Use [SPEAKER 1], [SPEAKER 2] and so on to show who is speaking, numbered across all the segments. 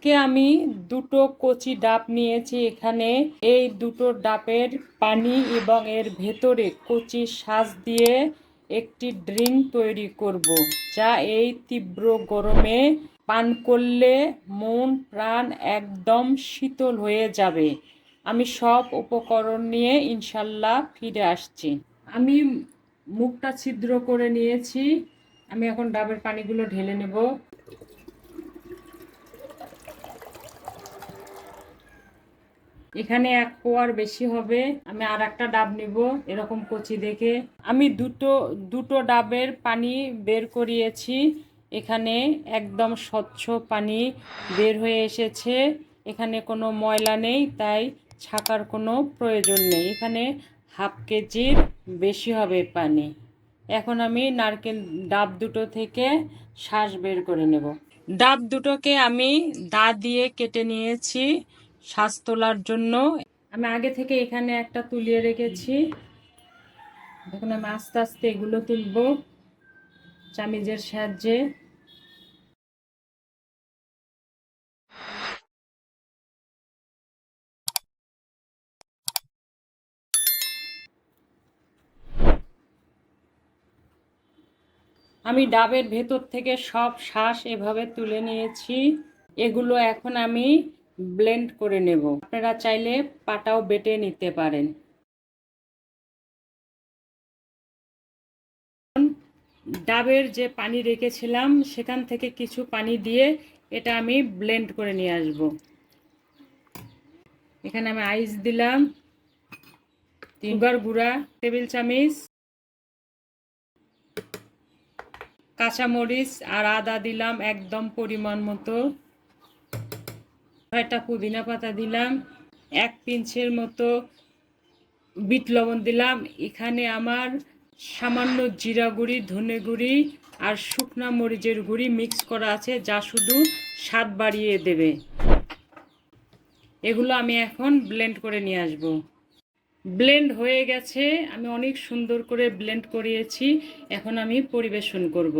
[SPEAKER 1] আজকে আমি দুটো কচি ডাব নিয়েছি এখানে। এই দুটো ডাবের পানি এবং এর ভেতরে কচি শ্বাস দিয়ে একটি ড্রিঙ্ক তৈরি করব, যা এই তীব্র গরমে পান করলে মন, প্রাণ একদম শীতল হয়ে যাবে। আমি সব উপকরণ নিয়ে ইনশাল্লাহ ফিরে আসছি। আমি মুখটা ছিদ্র করে নিয়েছি। আমি এখন ডাবের পানিগুলো ঢেলে নেব। এখানে এক পোয়ার বেশি হবে। আমি আর একটা ডাব নিব, এরকম কচি দেখে। আমি দুটো দুটো ডাবের পানি বের করিয়েছি। এখানে একদম স্বচ্ছ পানি বের হয়ে এসেছে। এখানে কোনো ময়লা নেই, তাই ছাকার কোনো প্রয়োজন নেই। এখানে হাফ কেজির বেশি হবে পানি। এখন আমি নারকেল ডাব দুটো থেকে শ্বাস বের করে নেব। ডাব দুটোকে আমি দা দিয়ে কেটে নিয়েছি। শ্বাস তোলার জন্য। আমি আগে থেকে এখানে একটা তুলিয়ে রেখেছি। এখন আমি আস্তে আস্তে এগুলো তুলব চামিজের সাহায্যে। আমি ডাবের ভেতর থেকে সব শ্বাস এভাবে তুলে নিয়েছি। এগুলো এখন আমি ব্লেন্ড করে নেব। আপনারা চাইলে পাটাও বেটে নিতে পারেন। ডাবের যে পানি রেখেছিলাম, সেখান থেকে কিছু পানি দিয়ে এটা আমি ব্লেন্ড করে নিয়ে আসব। এখানে আমি আইস দিলাম, তিনবার গুঁড়া, টেবিল চামিচ, কাঁচামরিচ আর আদা দিলাম একদম পরিমাণ মতো। ছয়টা পুদিনা পাতা দিলাম, এক পিঞ্চের মতো বিট লবণ দিলাম। এখানে আমার সামান্য জিরা গুঁড়ি, ধনে গুঁড়ি আর শুকনা মরিচের গুঁড়ি মিক্স করা আছে, যা শুধু স্বাদ বাড়িয়ে দেবে। এগুলো আমি এখন ব্লেন্ড করে নিয়ে আসব। ব্লেন্ড হয়ে গেছে, আমি অনেক সুন্দর করে ব্লেন্ড করিয়েছি, এখন আমি পরিবেশন করব।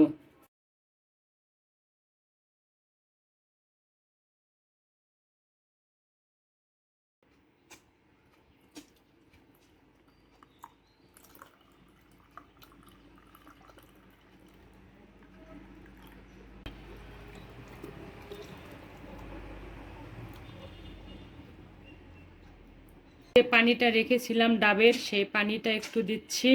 [SPEAKER 1] পানিটা রেখেছিলাম ডাবের সেই পানিটা একটু দিচ্ছি।